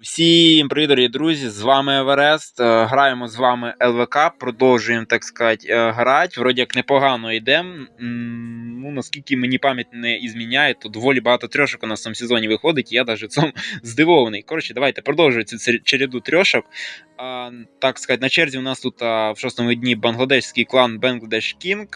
Всім привіт, дорогі друзі! З вами Еверест. Е, Граємо з вами ЛВК, продовжуємо, так сказати, е, грати. Вроді як непогано йдемо. Ну, наскільки мені пам'ять не ізміняє, то доволі багато трьошок у нас в цьому сезоні виходить, і я навіть цьому здивований. Коротше, давайте продовжуємо цю череду трьошок. Так сказати, на черзі у нас тут в шостому дні бангладешський клан King.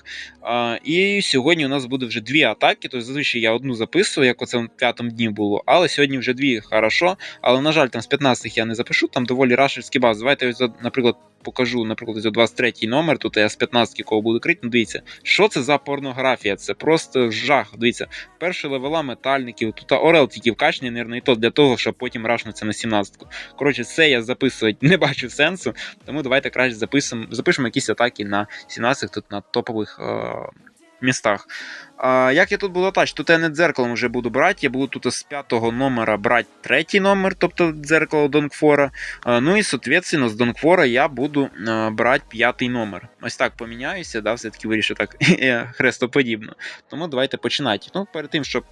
А, і сьогодні у нас буде вже дві атаки. Тобто зазвичай я одну записую, як оце в п'ятому дні було. Але сьогодні вже дві хорошо. Але, на жаль, там з 15-х я не запишу, там доволі рашерські бази. Давайте ось, наприклад, покажу, наприклад, ось 23 номер. Тут я з 15 кого буду крити. Ну, дивіться, що це за порнографія? Це просто жах. Дивіться, перші левела метальників. Тут Орел тільки вкачаний, нервно, і то для того, щоб потім рашнутися на 17-ку. Коротше, це я записувати не бачу сенсу. Тому давайте краще записимо, запишемо якісь атаки на 17-х, тут на топових е- містах. А, як я тут буду тач? Тут я не дзеркалом вже буду брати. Я буду тут з п'ятого номера брати третій номер, тобто дзеркало Донгфора. А, ну і, соответственно, з Донгфора я буду брати п'ятий номер. Ось так поміняюся, да, все-таки вирішу так хрестоподібно. Тому давайте починати. Ну, перед тим, щоб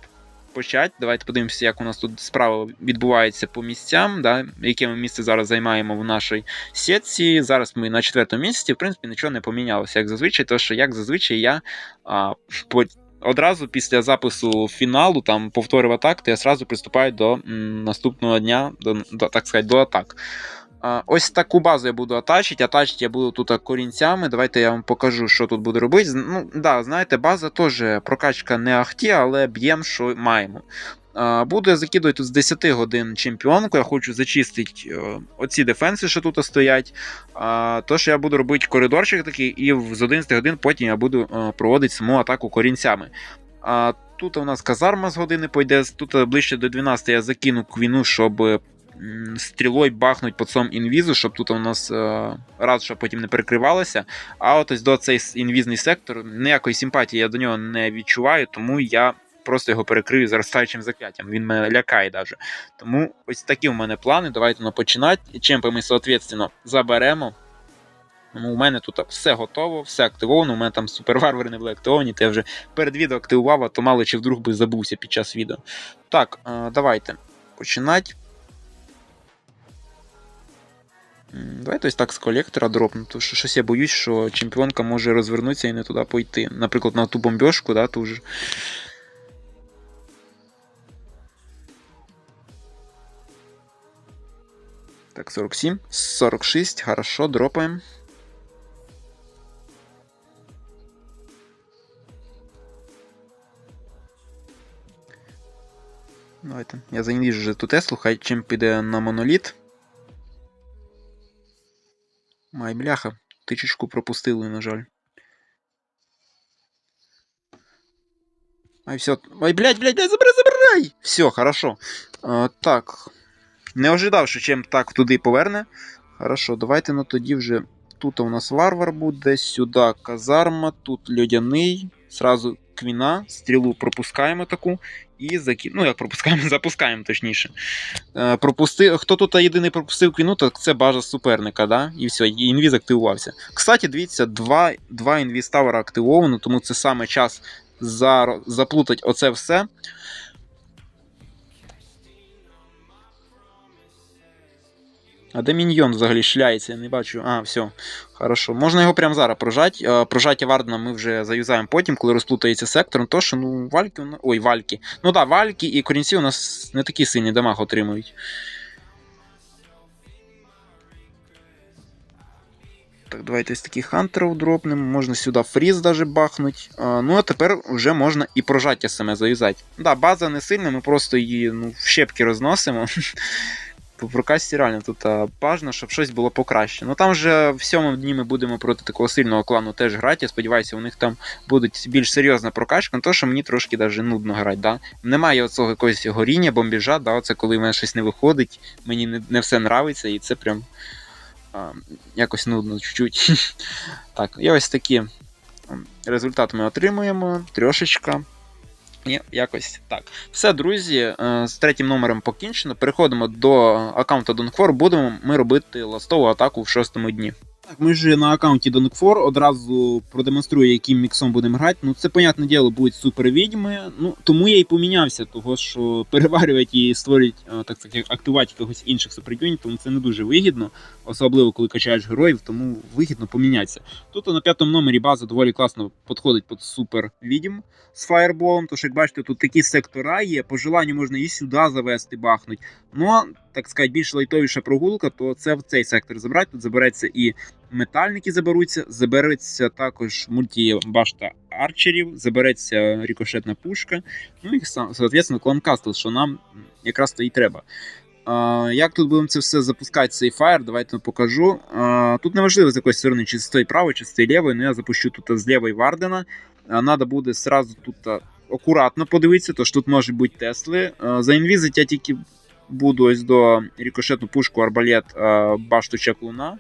почати, давайте подивимося, як у нас тут справа відбувається по місцям, да, яке ми місце зараз займаємо в нашій сітці. Зараз ми на четвертому місці, в принципі, нічого не помінялося, як зазвичай, тому що як зазвичай я а, по одразу після запису фіналу, там повторив атак, то я одразу приступаю до м, наступного дня, до, до, так сказати, до атак. Ось таку базу я буду атачити. Атачити я буду тут корінцями. Давайте я вам покажу, що тут буду робити. Ну, да, знаєте, база теж прокачка не ахті, але б'ємо, що маємо. Буду я закидувати тут з 10 годин чемпіонку. Я хочу зачистити е, оці дефенси, що тут стоять. А, то, що я буду робити коридорчик такий, і з 11 годин потім я буду е, проводити саму атаку корінцями. Тут у нас казарма з години пойде. Тут е, ближче до 12 я закину квіну, щоб стрілою бахнуть по цьому інвізу, щоб тут у нас е, щоб потім не перекривалося. А от ось до цей інвізний сектор ніякої симпатії я до нього не відчуваю, тому я просто його перекрию заростаючим закляттям. Він мене лякає даже. Тому ось такі у мене плани. Давайте ну, починати. Чемпи ми, соответственно, заберемо. Тому у мене тут все готово, все активовано. У мене там суперварвари не були активовані, то я вже перед відео активував, а то мало чи вдруг би забувся під час відео. Так, е, давайте починати. Давайте ось так з колектора дропну, тому що щось я боюсь, що чемпіонка може розвернутися і не туди пойти. Наприклад, на ту бомбьошку, да, ту ж. Так, 47. 46, хорошо, дропаємо. Давайте. Я заїжджу вже ту Теслу, хай чим піде на моноліт. Май бляха. Тичечку пропустили, на жаль. Ай, все. Ай, блядь, блядь, блядь, забирай, забирай! Все, хорошо. А, так. Не ожидав, що чим так туди поверне. Хорошо, давайте ну тоді вже. Тут у нас варвар буде, сюди казарма, тут льодяний. Сразу квіна, стрілу пропускаємо таку. І закі... Ну, як пропускаємо, запускаємо точніше. Е, пропусти... Хто тут єдиний пропустив квіну, то це бажа суперника, да? І все, інвіз активувався. Кстати, дивіться, два, два інвіз тавера активовано, тому це саме час за... заплутати оце все. А де міньйон взагалі шляється? Я не бачу. А, все. Хорошо. Можна його прямо зараз прожати. Е, Прожаття Вардена ми вже заюзаємо потім, коли розплутається сектор. То що, ну, вальки. Ой, вальки. Ну так, да, вальки і корінці у нас не такі сильні дамаг отримують. Так, давайте ось таких хантерів дропнемо. Можна сюди фріз даже бахнуть. А, ну а тепер вже можна і прожаття саме заюзати. Да, база не сильна, ми просто її ну, в щепки розносимо. Прокасті реально тут а, бажано, щоб щось було покраще. Ну там вже в сьомому дні ми будемо проти такого сильного клану теж грати. Я сподіваюся, у них там буде більш серйозна прокачка, ну то що мені трошки даже нудно грати. Да? Немає оцього якогось горіння, бомбіжа, да? оце коли в мене щось не виходить, мені не, не все нравиться, і це прям а, якось нудно чуть-чуть. так, і ось такі результати ми отримуємо. Трьошечка. І якось так. Все, друзі, е, з третім номером покінчено. Переходимо до аккаунта Донкфор, Будемо ми робити ластову атаку в шостому дні. Так, ми ж на аккаунті Donk4 одразу продемонструю, яким міксом будемо грати. Ну, це, понятне діло, будуть супер відьми. Ну, тому я і помінявся, того що переварювати і створювати, е, так сказати, активувати якихось інших суперюнітів, це не дуже вигідно, особливо коли качаєш героїв, тому вигідно помінятися. Тут на п'ятому номері база доволі класно підходить під супер відьм з фаєрболом. Тож, як бачите, тут такі сектора є. По желанню можна і сюди завести, бахнуть. Ну, так сказати, більш лайтовіша прогулка, то це в цей сектор забрати. Тут забереться і метальники заберуться, забереться також мультібашта арчерів, забереться рікошетна пушка. Ну і соответственно, клан Кастл, що нам якраз то і треба. Як тут будемо це все запускати, цей фаєр, давайте покажу. Тут неважливо з якої сторони, чи з тої правої, чи з тої лівої, але я запущу тут з лівої Вардена. Надо буде сразу тут акуратно подивитися, тож тут можуть бути Тесли. Заінвізить я тільки буду ось до рікошетну пушку, арбалет, башту чаклуна.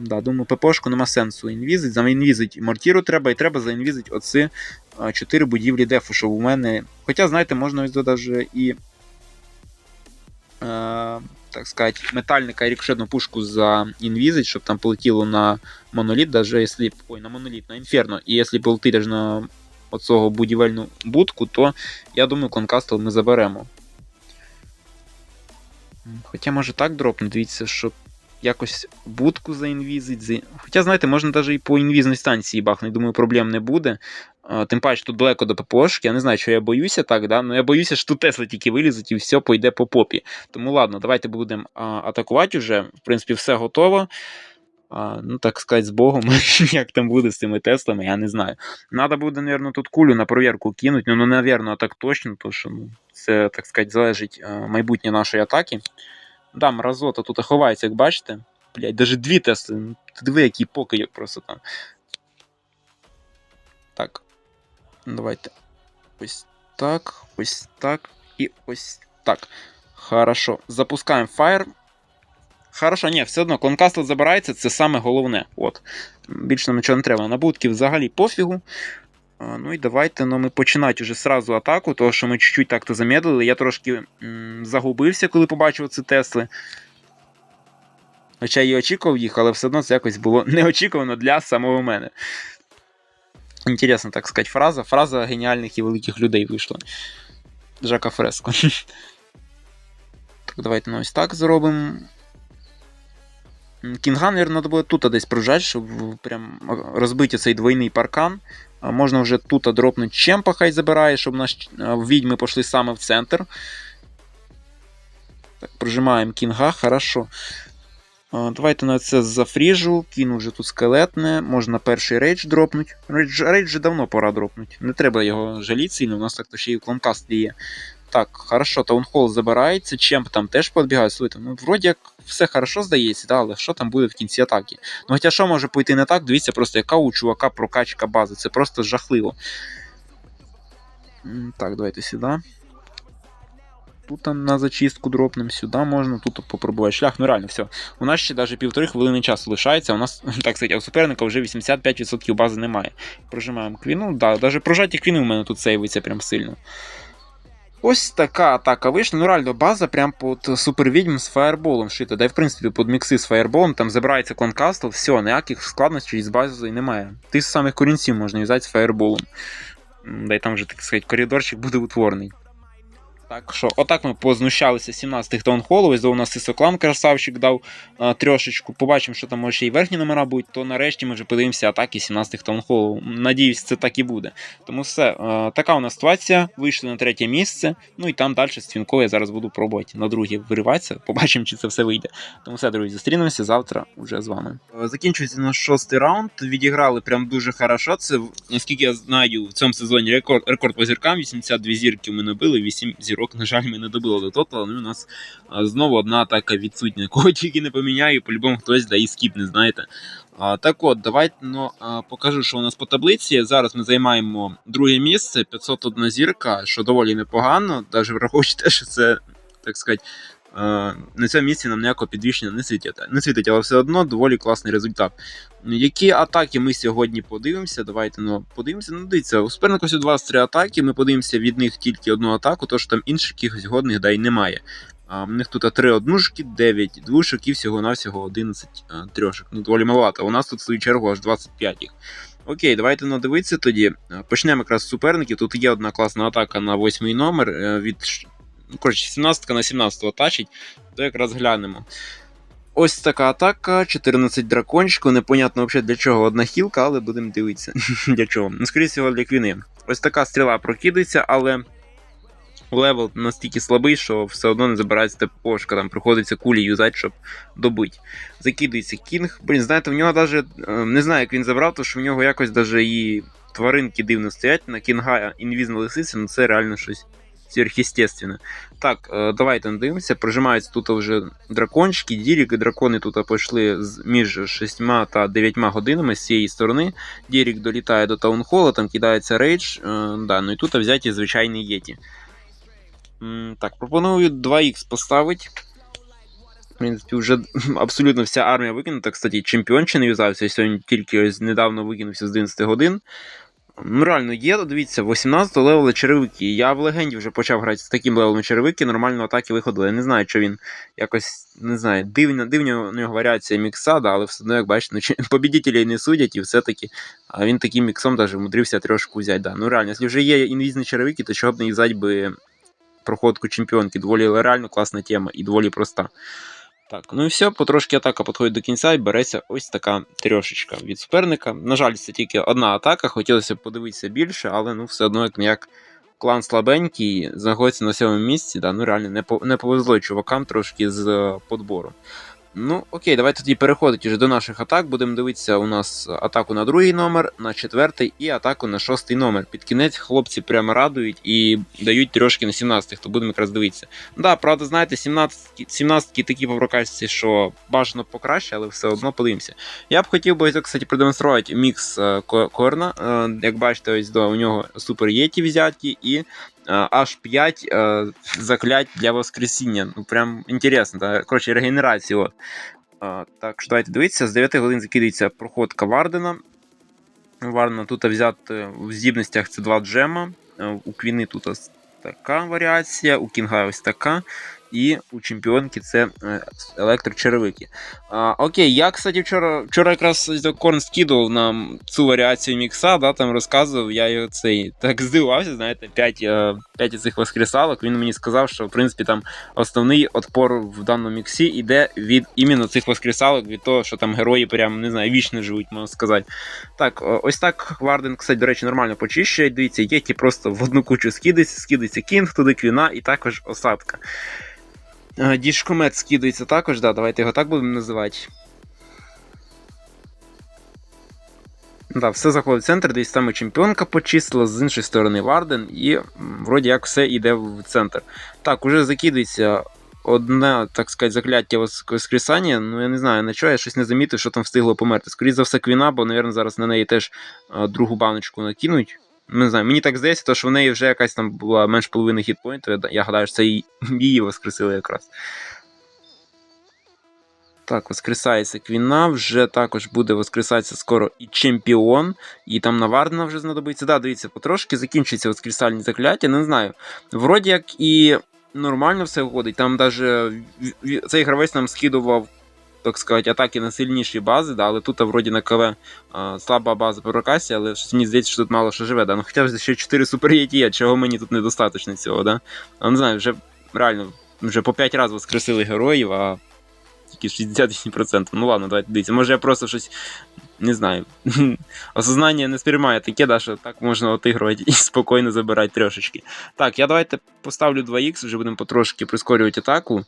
Да, думаю, ППшку нема сенсу інвізить. Заінвізить мортіру треба, і треба заінвізить оці а, чотири будівлі дефу, що у мене. Хоча, знаєте, можна ось даже і. Е, так сказати, метальника і рікошетну пушку заінвізить, щоб там полетіло на моноліт, даже якщо. Ой, на моноліт, на інферно. І якщо полетить аж на оцього будівельну будку, то я думаю, конкастл ми заберемо. Хоча може так дропне, дивіться, щоб якось будку заінвізить. За... Хоча, знаєте, можна навіть і по інвізній станції бахнути, думаю, проблем не буде. Тим паче тут далеко до ППОшки. Я не знаю, що я боюся так, да? Ну я боюся, що тут Тесла тільки вилізуть і все пойде по попі. Тому ладно, давайте будемо атакувати вже. В принципі, все готово. А, ну, так сказати, з Богом, як там буде з цими Теслами, я не знаю. Надо буде, мабуть, тут кулю на провірку кинути. Ну, ну, навірно, так точно, тому що ну, це, так сказати, залежить майбутнє нашої атаки. Да, мразота тут ховається, як бачите. Блять, навіть дві Тесли. Ну, Ти диви, який покидьок просто там. Так. Ну, Давайте. Ось так, ось так і ось так. Хорошо. Запускаємо Fire. Хорошо, ні, все одно конкастл забирається, це саме головне. От. Більше нам нічого не треба. На будки взагалі пофігу. Ну і давайте ну, ми починати вже сразу атаку, тому що ми чуть-чуть так-то замедлили. Я трошки м, загубився, коли побачив ці Тесли. Хоча і очікував їх, але все одно це якось було неочікувано для самого мене. Інтересна, так сказати, фраза. Фраза геніальних і великих людей вийшла. Жака Фреско. Так, давайте ну, ось так зробимо. М, Кінга, мабуть, треба буде тут десь прожати, щоб прям розбити цей двойний паркан. Можна вже тут дропнути чемпа, хай забирає, щоб наш відьми пішли саме в центр. Так, прожимаємо кінга, хорошо. Давайте на це зафріжу, кін вже тут скелетне, можна перший рейдж дропнути. Рейдж, рейдж вже давно пора дропнути. Не треба його жаліти сильно, у нас так то ще і в клонкасті є. Так, хорошо, таунхол забирається, чемп там теж підбігає. Слухайте, ну вроді як все хорошо здається, да, але що там буде в кінці атаки? Ну хоча що може пойти не так, дивіться просто, яка у чувака прокачка бази. Це просто жахливо. Так, давайте сюди. Тут на зачистку дропнем, сюди можна, тут попробувати шлях. Ну реально, все. У нас ще навіть півтори хвилини часу лишається. У нас, так сказати, у суперника вже 85% бази немає. Прожимаємо квіну. Да, навіть прожаті квіни у мене тут сейвиться прям сильно. Ось така атака вийшла. Ну, реально, база прям під супервідьм з фаєрболом шита. Да й в принципі під мікси з фаєрболом, там забирається кланкастл, все, ніяких складностей з базою немає. Тих самих корінців можна взяти з фаєрболом. Дай там вже, так сказати, коридорчик буде утворений. Так що, отак ми познущалися 17-х таунхолу. Ось у нас і Соклан красавчик дав а, трошечку. Побачимо, що там може ще й верхні номера будуть, то нарешті ми вже подивимося атаки 17-х таунхолу. Надіюсь, це так і буде. Тому все, а, така у нас ситуація. Вийшли на третє місце. Ну і там далі з я зараз буду пробувати на друге вириватися. Побачимо, чи це все вийде. Тому все, друзі, зустрінемося завтра уже з вами. Закінчується наш шостий раунд. Відіграли прям дуже хорошо. Це, наскільки я знаю, в цьому сезоні рекорд, рекорд по зіркам. 82 зірки ми набили, 8 зірок, на жаль, ми не добили до тотала. Ну у нас знову одна атака відсутня. Кого тільки не поміняю, по-любому хтось да і скіпне, знаєте. А, так от, давайте ну, покажу, що у нас по таблиці. Зараз ми займаємо друге місце, 501 зірка, що доволі непогано, навіть враховуючи те, що це, так сказати, на цьому місці нам ніякого підвищення не світить. Не світить, але все одно доволі класний результат. Які атаки ми сьогодні подивимося? Давайте ну, подивимося. Ну, дивіться, у суперника всього 23 атаки. Ми подивимося від них тільки одну атаку, тож там інших якихось годних да й немає. В них тут 3 однушки, 9 двушок і всього-навсього 11 а, трьошок. Ну, доволі маловато. У нас тут в свою чергу аж 25 їх. Окей, давайте надивитися тоді. Почнемо якраз з суперників. Тут є одна класна атака на 8 номер. е, Від коротше, 17 на 17 тачить, то якраз глянемо. Ось така атака, 14 дракончиків. Непонятно взагалі для чого одна хілка, але будемо дивитися. для чого. Ну, скоріше всього, для квіни. Ось така стріла прокидається, але левел настільки слабий, що все одно не забирається ТПОшка, там приходиться кулі юзати, щоб добити. Закидується кінг. Блін, знаєте, в нього навіть не знаю, як він забрав, тому що в нього якось даже і тваринки дивно стоять на кінга інвізна лисиця, ну це реально щось сверхъестественне. Так, е, давайте дивимося. Прожимаються тут вже дракончики, дірік, дракони тут пішли між 6 та 9 годинами з цієї сторони. Дірік долітає до таунхола, там кидається рейдж. е, да, ну і тут взяті звичайний єті. Так, пропоную 2х поставити. В принципі, вже абсолютно вся армія викинута. Кстати, чемпіон ще не юзався. Сьогодні тільки ось недавно викинувся з 11 годин. Ну, реально є, дивіться, 18 левела черевики. Я в легенді вже почав грати з таким левелом черевики, нормально атаки виходили. Я не знаю, що він якось не знаю, дивна, дивна у нього варіація мікса, да, але все одно, як бачите, ну, побідітелей не судять, і все-таки а він таким міксом даже вмудрився трошку взяти. Да. Ну реально, якщо вже є інвізні черевики, то чого б не юзати би проходку чемпіонки. Доволі реально класна тема і доволі проста. Так, ну і все, потрошки атака підходить до кінця і береться ось така трьошечка від суперника. На жаль, це тільки одна атака, хотілося б подивитися більше, але ну все одно як ніяк клан слабенький, знаходиться на сьомому місці, да, ну реально не, повезло чувакам трошки з подбором. подбору. Ну, окей, давайте тоді переходити вже до наших атак. Будемо дивитися у нас атаку на другий номер, на четвертий і атаку на шостий номер. Під кінець хлопці прямо радують і дають трошки на 17 то будемо якраз дивитися. Да, правда, знаєте, 17 17 такі по що бажано покраще, але все одно подивимося. Я б хотів би, кстати, продемонструвати мікс е, Корна. Е, Як бачите, ось до у нього супер єті взяті і е, аж 5 е, заклять для воскресіння. Ну, прям інтересно, да? коротше, регенерації. От. Е, так що давайте дивитися, з 9 годин закидається проходка Вардена. Вардена тут взяти в здібностях це два джема. Е, У Квіни тут така варіація, у Кінга ось така. І у чемпіонки це е, електрочеревики. А, окей, я, кстати, вчора, вчора якраз Корн скидував нам цю варіацію мікса, да, там розказував, я його цей так здивувався, знаєте, 5, 5 цих воскресалок. Він мені сказав, що в принципі там основний отпор в даному міксі йде від іменно цих воскресалок, від того, що там герої прям не знаю, вічно живуть, можна сказати. Так, ось так Варден, кстати, до речі, нормально почищує. Дивіться, є ті просто в одну кучу скидається, скидається кінг, туди квіна і також осадка. Е, Дішкомет скидається також, да, давайте його так будемо називати. Да, все заходить в центр, десь там і чемпіонка почистила, з іншої сторони Варден, і вроді як все йде в центр. Так, уже закидається одне, так сказати, закляття вос- воскресання. Ну я не знаю на чого, я щось не замітив, що там встигло померти. Скоріше за все, квіна, бо, мабуть, зараз на неї теж е, другу баночку накинуть. Не знаю, мені так здається, то, що в неї вже якась там була менш половини хітпоінту. Я, гадаю, що це її, воскресили якраз. Так, воскресається Квіна, вже також буде воскресатися скоро і чемпіон, і там на Вардена вже знадобиться. Да, дивіться, потрошки закінчується воскресальні закляття, не знаю. Вроді як і нормально все виходить. Там в- цей гравець нам скидував, так сказати, атаки на сильніші бази, да, але тут вроді на КВ а, слаба база по рокасі, але щось мені здається, що тут мало що живе. Да. Ну хоча ще 4 супер є, чого мені тут недостатньо цього, да? А не знаю, вже реально вже по 5 разів воскресили героїв, а тільки 68%. Ну ладно, давайте дивіться. Може я просто щось не знаю. Осознання не сприймає таке, да, що так можна отигрувати і спокійно забирати трошечки. Так, я давайте поставлю 2х, вже будемо потрошки прискорювати атаку.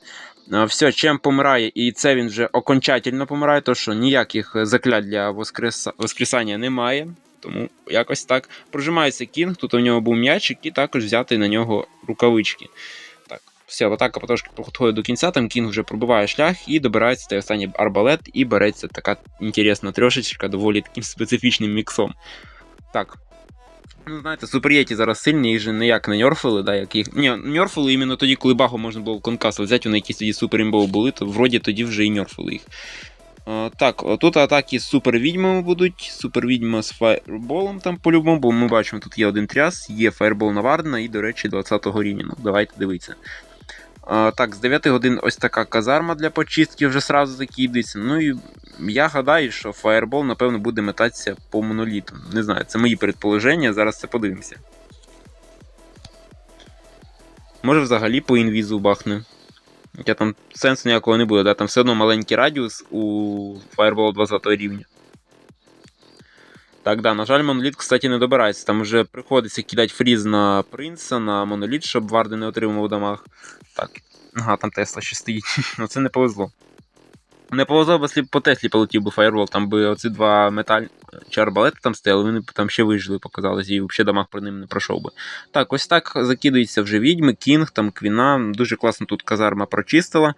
А, Все, чем помирає, і це він вже окончательно помирає, то що ніяких заклять для воскреса... воскресання немає. Тому якось так. Прожимається кінг, тут у нього був м'ячик, і також взяти на нього рукавички. Так, все, атака потрошки підходить до кінця, там кінг вже пробиває шлях і добирається той останній арбалет, і береться така інтересна трьошечка, доволі таким специфічним міксом. Так. Ну, знаєте, суперєті зараз сильні, їх же ніяк не ньорфили, да, як їх. Ні, ньорфили іменно тоді, коли багу можна було в конкас взяти, вони якісь тоді суперімбови були, то вроді тоді вже і ньорфили їх. Е, так, тут атаки з супервідьмами будуть. Супервідьма з фаєрболом там по-любому, бо ми бачимо, тут є один тряс, є фаєрбол на Вардена і, до речі, 20-го рівня. Ну, давайте дивитися. А, так, з 9 годин ось така казарма для почистки вже сразу закидується. Ну і я гадаю, що фаєрбол, напевно, буде метатися по моноліту. Не знаю, це мої предположення, зараз це подивимося. Може взагалі по інвізу бахне. Хоча там сенсу ніякого не буде, да? там все одно маленький радіус у Fireball 20 рівня. Так, да, на жаль, моноліт, кстати, не добирається. Там вже приходиться кидати фріз на принца, на моноліт, щоб варди не отримував дамаг. Так. Ага, там Тесла ще стоїть. Ну це не повезло. Не повезло, бо по Теслі полетів би фаєрвол, там би оці два металь чи арбалети там стояли, вони б там ще вижили, показалось, і взагалі дамаг про ним не пройшов би. Так, ось так закидуються вже відьми, кінг, там квіна. Дуже класно тут казарма прочистила.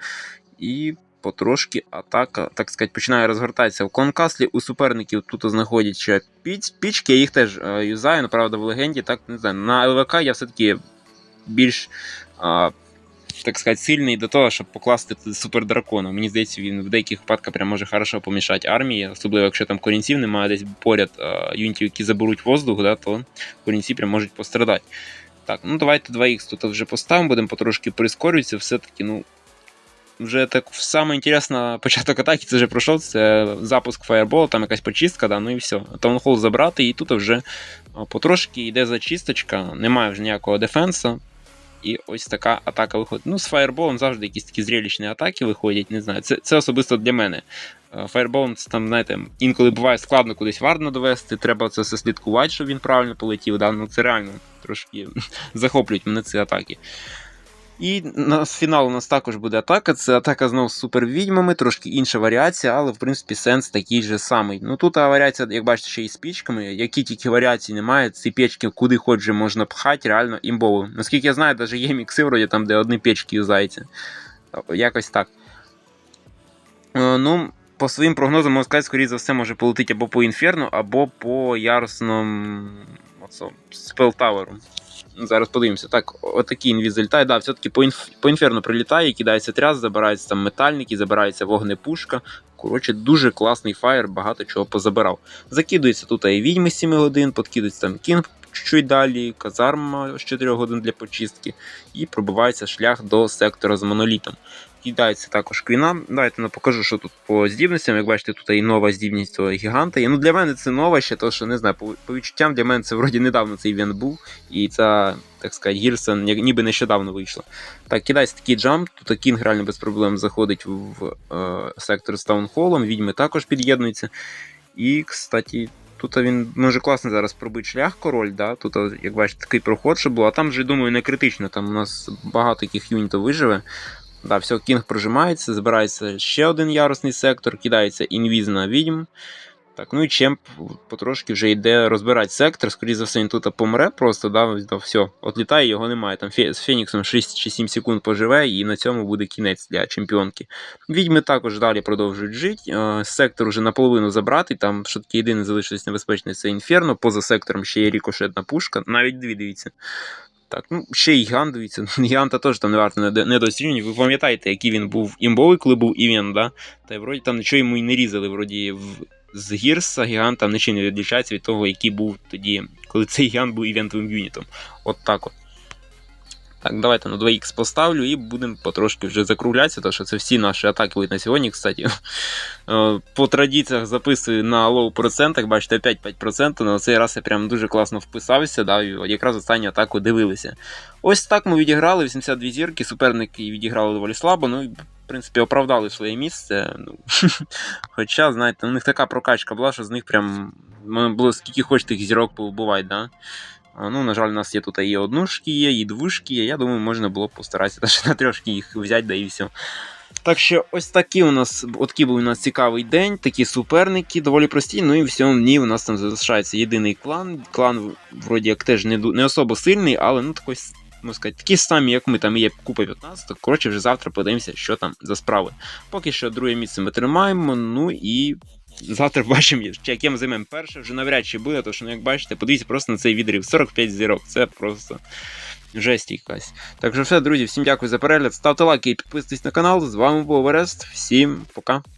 І потрошки атака, так сказати, починає розгортатися в конкаслі. У суперників тут знаходять ще піч, пічки, я їх теж е, юзаю, ну, правда, в легенді, так не знаю. На ЛВК я все-таки більш. А, так сказати, сильний до того, щоб покласти супердракона. Мені здається, він в деяких випадках прям може хорошо помішати армії, особливо якщо там корінців немає десь поряд а, юнітів, які заберуть воздух, да, то корінці прям можуть пострадати. Так, ну давайте 2х тут вже поставимо, будемо потрошки прискорюватися, все-таки, ну. Вже так саме інтересне початок атаки це вже пройшов. Це запуск фаєрболу, там якась почистка, да, ну і все. Таунхол забрати, і тут вже потрошки йде зачисточка, немає вже ніякого дефенсу. І ось така атака виходить. Ну, з фаєрболом завжди якісь такі зрелищні атаки виходять. Не знаю. Це це особисто для мене. Фаєрболом це там, знаєте, інколи буває складно кудись варно довести. Треба це все слідкувати, щоб він правильно полетів. Да? Ну, Це реально трошки захоплюють мене ці атаки. І на фінал у нас також буде атака. Це атака знову з супервідьмами, трошки інша варіація, але в принципі сенс такий же самий. Ну тут варіація, як бачите, ще і з пічками. Які тільки варіації немає, ці печки куди хоч можна пхати, реально імбово. Наскільки я знаю, навіть є мікси, вроді там, де одні печки юзаються. Якось так. Ну, по своїм прогнозам, можна сказати, скоріше за все, може полетіти або по інферну, або по ярусному спелтаверу. Зараз подивимося. Так, отакий інвіз залітає. Да, все-таки по інф... по інферно прилітає, кидається тряс, забирається там метальники, забирається вогнепушка. Коротше, дуже класний фаєр, багато чого позабирав. Закидується тут і відьми з 7 годин, подкидується там кінг чуть далі, казарма з 4 годин для почистки, і пробивається шлях до сектора з монолітом. Кидається також квіна. Давайте ну, покажу, що тут по здібностям. Як бачите, тут і нова здібність цього гіганта. І, ну, Для мене це нова ще, тому що не знаю, по, по відчуттям для мене це вроді недавно цей івент був. І ця, так сказати, гірса ніби нещодавно вийшла. Так, кидається такий джамп. Тут Кінг реально без проблем заходить в е, сектор з таунхолом, відьми також під'єднуються. І, кстати. Тут він може класно зараз пробити шлях король, да? тут, як бачите, такий проход, що було, а там вже, думаю, не критично. Там у нас багато таких юнітів виживе. Да, все, кінг прожимається, збирається ще один ярусний сектор, кидається інвіз на відьм. Так, ну і Чемп потрошки вже йде розбирати сектор. Скоріше за все, він тут помре просто, да, да, все, отлітає, його немає. Там з Феніксом 6 чи 7 секунд поживе, і на цьому буде кінець для чемпіонки. Відьми також далі продовжують жити. Сектор вже наполовину забрати. Там що таке єдине залишилось небезпечне це інферно. Поза сектором ще є рікошетна пушка, навіть дві дивіться. Так, ну ще й гігант, дивіться. Гіганта теж там не варто недооцінювати. Ви пам'ятаєте, який він був імбовий, коли був івент, да? Та й вроді там нічого йому і не різали. Вроді в... з гірса гігант там нічим не відрізняється від того, який був тоді, коли цей гігант був івентовим юнітом. От так от. Так, давайте на 2х поставлю і будемо потрошки вже закруглятися, тому що це всі наші атаки будуть на сьогодні, кстати. По традиціях записую на лоу процентах, бачите, 5-5%, на цей раз я прям дуже класно вписався, да, і якраз останню атаку дивилися. Ось так ми відіграли 82 зірки, суперники відіграли доволі слабо, ну в принципі оправдали своє місце. Ну, Хоча, знаєте, у них така прокачка була, що з них прям було скільки хоч тих зірок побувати, да. Ну, На жаль, у нас є тут і однушки є, і двушки є. Я думаю, можна було б постаратися навіть на трошки їх взяти, да і все. Так що ось такий у нас такий був у нас цікавий день, такі суперники, доволі прості. Ну і в цьому дні у нас там залишається єдиний клан. Клан, вроді як теж не не особо сильний, але ну такий, можна сказати, такі самі, як ми, там є купа 15. Коротше, вже завтра подивимося, що там за справи. Поки що друге місце ми тримаємо. Ну і Завтра бачимо, яке ми займемо перше, вже навряд чи буде, тому що, ну, як бачите, подивіться просто на цей відрив. 45 зірок. Це просто жесть якась. Так що все, друзі, всім дякую за перегляд. Ставте лайки і підписуйтесь на канал. З вами був Орест. Всім пока.